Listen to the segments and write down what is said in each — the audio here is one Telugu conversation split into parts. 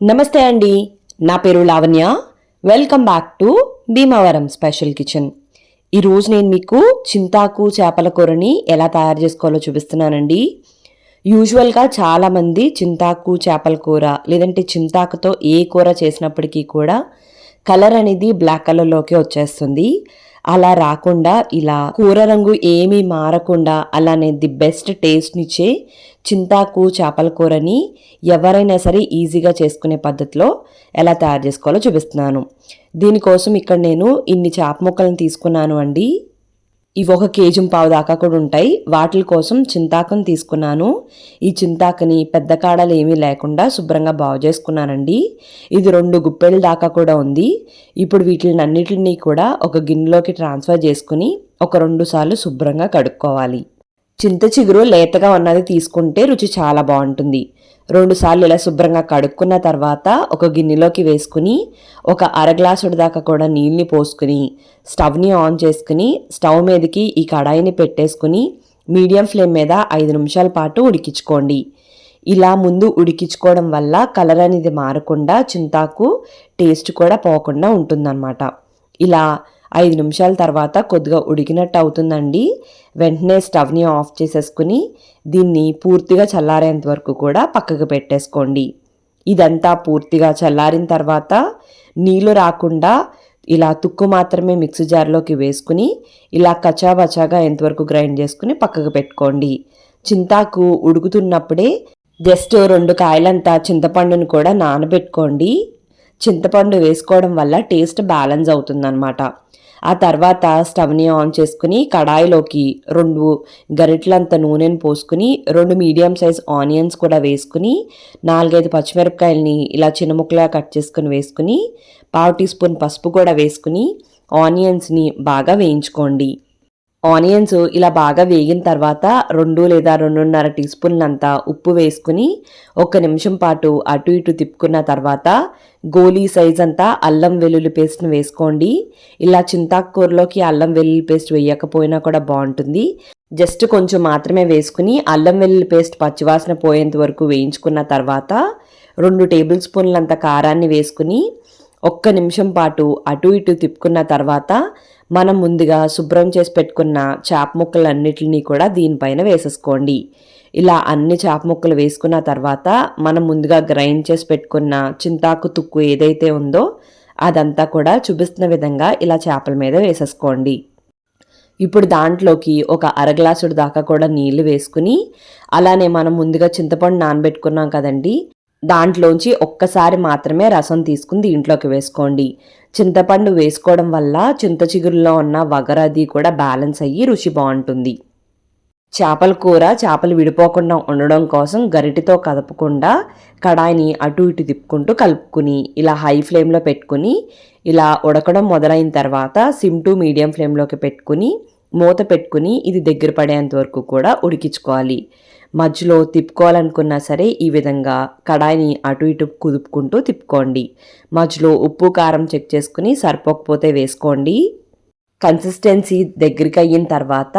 నమస్తే అండి. నా పేరు Lavanya. Welcome back to Bhimavaram special kitchen ఈరోజు నేను మీకు చింతాకు చేపల కూరని ఎలా తయారు చేసుకోవాలో చూపిస్తున్నానండి. యూజువల్గా చాలామంది చింతాకు చేపల కూర లేదంటే చింతాకుతో ఏ కూర చేసినప్పటికీ కూడా కలర్ అనేది బ్లాక్ కలర్లోకి వచ్చేస్తుంది. అలా రాకుండా ఇలా కూర రంగు ఏమీ మారకుండా అలానే ది బెస్ట్ టేస్ట్నిచ్చే చింతాకు చేపల కూరని ఎవరైనా సరే ఈజీగా చేసుకునే పద్ధతిలో ఎలా తయారు చేసుకోవాలో చూపిస్తున్నాను. దీనికోసం ఇక్కడ నేను ఇన్ని చేప ముక్కలను తీసుకున్నాను అండి. ఇవి ఒక కేజీ పావు దాకా కూడా ఉంటాయి. వాటి కోసం చింతాకుని తీసుకున్నాను. ఈ చింతాకుని పెద్ద కాడలు ఏమీ లేకుండా శుభ్రంగా బాగు చేసుకున్నానండి. ఇది రెండు గుప్పెలు దాకా కూడా ఉంది. ఇప్పుడు వీటిని అన్నిటిని కూడా ఒక గిన్నెలోకి ట్రాన్స్ఫర్ చేసుకుని ఒక రెండు సార్లు శుభ్రంగా కడుక్కోవాలి. చింత చిగురు లేతగా ఉన్నది తీసుకుంటే రుచి చాలా బాగుంటుంది. రెండుసార్లు ఇలా శుభ్రంగా కడుక్కున్న తర్వాత ఒక గిన్నెలోకి వేసుకుని ఒక అరగ్లాసుడు దాకా కూడా నీళ్ళని పోసుకుని స్టవ్ని ఆన్ చేసుకుని స్టవ్ మీదకి ఈ కడాయిని పెట్టేసుకుని మీడియం ఫ్లేమ్ మీద ఐదు నిమిషాల పాటు ఉడికించుకోండి. ఇలా ముందు ఉడికించుకోవడం వల్ల కలర్ అనేది మారకుండా చింతాకు టేస్ట్ కూడా పోకుండా ఉంటుందన్నమాట. ఇలా ఐదు నిమిషాల తర్వాత కొద్దిగా ఉడికినట్టు అవుతుందండి వెంటనే స్టవ్ని ఆఫ్ చేసేసుకుని దీన్ని పూర్తిగా చల్లారేంత వరకు కూడా పక్కకు పెట్టేసుకోండి. ఇదంతా పూర్తిగా చల్లారిన తర్వాత నీళ్ళు రాకుండా ఇలా తుక్కు మాత్రమే మిక్సీ జార్లోకి వేసుకుని ఇలా కచాబచాగా ఎంతవరకు గ్రైండ్ చేసుకుని పక్కకు పెట్టుకోండి. చింతాకు ఉడుకుతున్నప్పుడే జస్ట్ రెండు కాయలంతా చింతపండును కూడా నానబెట్టుకోండి. చింతపండు వేసుకోవడం వల్ల టేస్ట్ బ్యాలెన్స్ అవుతుందన్నమాట. ఆ తర్వాత స్టవ్ని ఆన్ చేసుకుని కడాయిలోకి రెండు గరిటలంత నూనెను పోసుకుని రెండు మీడియం సైజ్ ఆనియన్స్ కూడా వేసుకుని నాలుగైదు పచ్చిమిరపకాయలని ఇలా చిన్న ముక్కలా కట్ చేసుకుని వేసుకుని పావు టీ స్పూన్ పసుపు కూడా వేసుకుని ఆనియన్స్ని బాగా వేయించుకోండి. ఆనియన్స్ ఇలా బాగా వేగిన తర్వాత రెండు లేదా రెండున్నర టీ స్పూన్లంతా ఉప్పు వేసుకుని ఒక నిమిషం పాటు అటు ఇటు తిప్పుకున్న తర్వాత గోలీ సైజ్ అంతా అల్లం వెల్లుల్లి పేస్ట్ని వేసుకోండి. ఇలా చింతాకూరలోకి అల్లం వెల్లుల్లి పేస్ట్ వేయకపోయినా కూడా బాగుంటుంది. జస్ట్ కొంచెం మాత్రమే వేసుకుని అల్లం వెల్లుల్లి పేస్ట్ పచ్చివాసన పోయేంత వరకు వేయించుకున్న తర్వాత రెండు టేబుల్ స్పూన్లంత కారాన్ని వేసుకుని ఒక్క నిమిషం పాటు అటు ఇటు తిప్పుకున్న తర్వాత మనం ముందుగా శుభ్రం చేసి పెట్టుకున్న చేప ముక్కలన్నిటిని కూడా దీనిపైన వేసేసుకోండి. ఇలా అన్ని చేప ముక్కలు వేసుకున్న తర్వాత మనం ముందుగా గ్రైండ్ చేసి పెట్టుకున్న చింతాకు తుక్కు ఏదైతే ఉందో అదంతా కూడా చూపిస్తున్న విధంగా ఇలా చేపల మీద వేసేసుకోండి. ఇప్పుడు దాంట్లోకి ఒక అర గ్లాసుడు దాకా కూడా నీళ్ళు వేసుకుని అలానే మనం ముందుగా చింతపండు నానబెట్టుకున్నాం కదండి. దాంట్లోంచి ఒక్కసారి మాత్రమే రసం తీసుకుని దీంట్లోకి వేసుకోండి. చింతపండు వేసుకోవడం వల్ల చింత చిగురులో ఉన్న వగరది కూడా బ్యాలెన్స్ అయ్యి రుచి బాగుంటుంది. చేపల కూర చేపలు విడిపోకుండా ఉండడం కోసం గరిటితో కదపకుండా కడాయిని అటు ఇటు తిప్పుకుంటూ కలుపుకుని ఇలా హై ఫ్లేమ్లో పెట్టుకుని ఇలా ఉడకడం మొదలైన తర్వాత సిమ్ టు మీడియం ఫ్లేమ్లోకి పెట్టుకుని మూత పెట్టుకుని ఇది దగ్గర పడేంత వరకు కూడా ఉడికించుకోవాలి. మధ్యలో తిప్పుకోవాలనుకున్నా సరే ఈ విధంగా కడాయిని అటు ఇటు కుదుపుకుంటూ తిప్పుకోండి. మధ్యలో ఉప్పు కారం చెక్ చేసుకుని సరిపోకపోతే వేసుకోండి. కన్సిస్టెన్సీ దగ్గరికి అయిన తర్వాత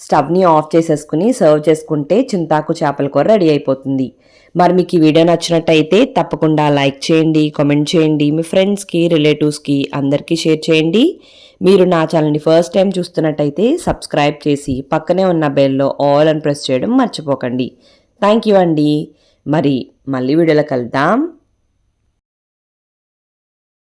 స్టవ్ని ఆఫ్ చేసేసుకుని సర్వ్ చేసుకుంటే చింతాకు చేపల కూర రెడీ అయిపోతుంది. మరి మీకు ఈ వీడియో నచ్చినట్టయితే తప్పకుండా లైక్ చేయండి కామెంట్ చేయండి. మీ ఫ్రెండ్స్కి రిలేటివ్స్కి అందరికీ షేర్ చేయండి. మీరు నా ఛానల్ని ఫస్ట్ టైం చూస్తున్నట్టయితే సబ్స్క్రైబ్ చేసి పక్కనే ఉన్న బెల్లో ఆల్ అని ప్రెస్ చేయడం మర్చిపోకండి. థ్యాంక్ యూ అండి. మరి మళ్ళీ వీడియోలో కలుద్దాం.